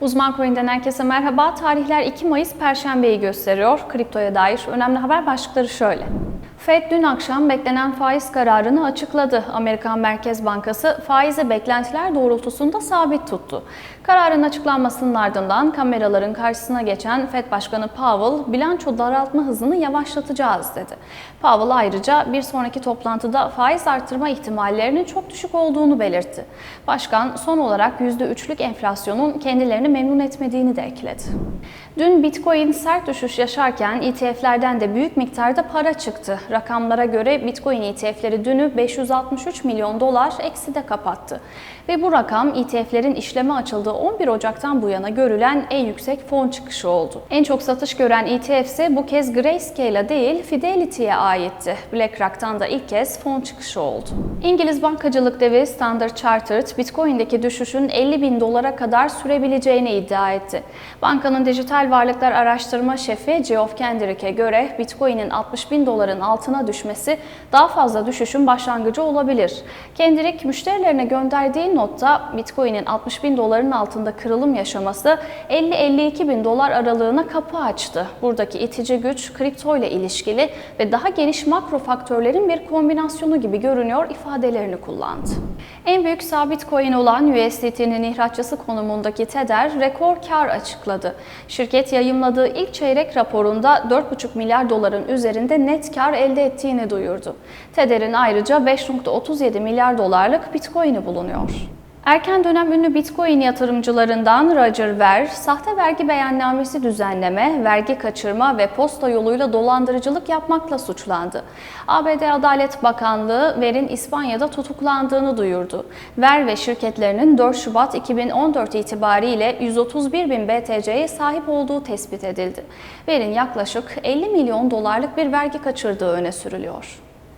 Uzman Coin'den herkese merhaba. Tarihler 2 Mayıs Perşembe'yi gösteriyor. Kriptoya dair önemli haber başlıkları şöyle. Fed dün akşam beklenen faiz kararını açıkladı. Amerikan Merkez Bankası faize beklentiler doğrultusunda sabit tuttu. Kararın açıklanmasının ardından kameraların karşısına geçen Fed Başkanı Powell bilanço daraltma hızını yavaşlatacağız dedi. Powell ayrıca bir sonraki toplantıda faiz artırma ihtimallerinin çok düşük olduğunu belirtti. Başkan son olarak %3'lük enflasyonun kendilerini memnun etmediğini de ekledi. Dün Bitcoin sert düşüş yaşarken ETF'lerden de büyük miktarda para çıktı. Rakamlara göre Bitcoin ETF'leri dünü 563 milyon dolar ekside kapattı. Ve bu rakam ETF'lerin işleme açıldığı 11 Ocak'tan bu yana görülen en yüksek fon çıkışı oldu. En çok satış gören ETF ise bu kez Grayscale'a değil Fidelity'ye aitti. BlackRock'tan da ilk kez fon çıkışı oldu. İngiliz bankacılık devi Standard Chartered Bitcoin'deki düşüşün 50 bin dolara kadar sürebileceğini iddia etti. Bankanın dijital varlıklar araştırma şefi Geoff Kendrick'e göre Bitcoin'in 60 bin doların altına düşmesi daha fazla düşüşün başlangıcı olabilir. Kendrick müşterilerine gönderdiği notta Bitcoin'in 60 bin doların altında kırılım yaşaması 50-52 bin dolar aralığına kapı açtı. Buradaki itici güç kripto ile ilişkili ve daha geniş makro faktörlerin bir kombinasyonu gibi görünüyor ifadelerini kullandı. En büyük sabit coin olan USDT'nin ihraççısı konumundaki Tether rekor kar açıkladı. Şirket yayımladığı ilk çeyrek raporunda 4,5 milyar doların üzerinde net kar elde ettiğini duyurdu. Tether'in ayrıca 5,37 milyar dolarlık Bitcoin'i bulunuyor. Erken dönem ünlü Bitcoin yatırımcılarından Roger Ver, sahte vergi beyannamesi düzenleme, vergi kaçırma ve posta yoluyla dolandırıcılık yapmakla suçlandı. ABD Adalet Bakanlığı Ver'in İspanya'da tutuklandığını duyurdu. Ver ve şirketlerinin 4 Şubat 2014 itibariyle 131 bin BTC'ye sahip olduğu tespit edildi. Ver'in yaklaşık 50 milyon dolarlık bir vergi kaçırdığı öne sürülüyor.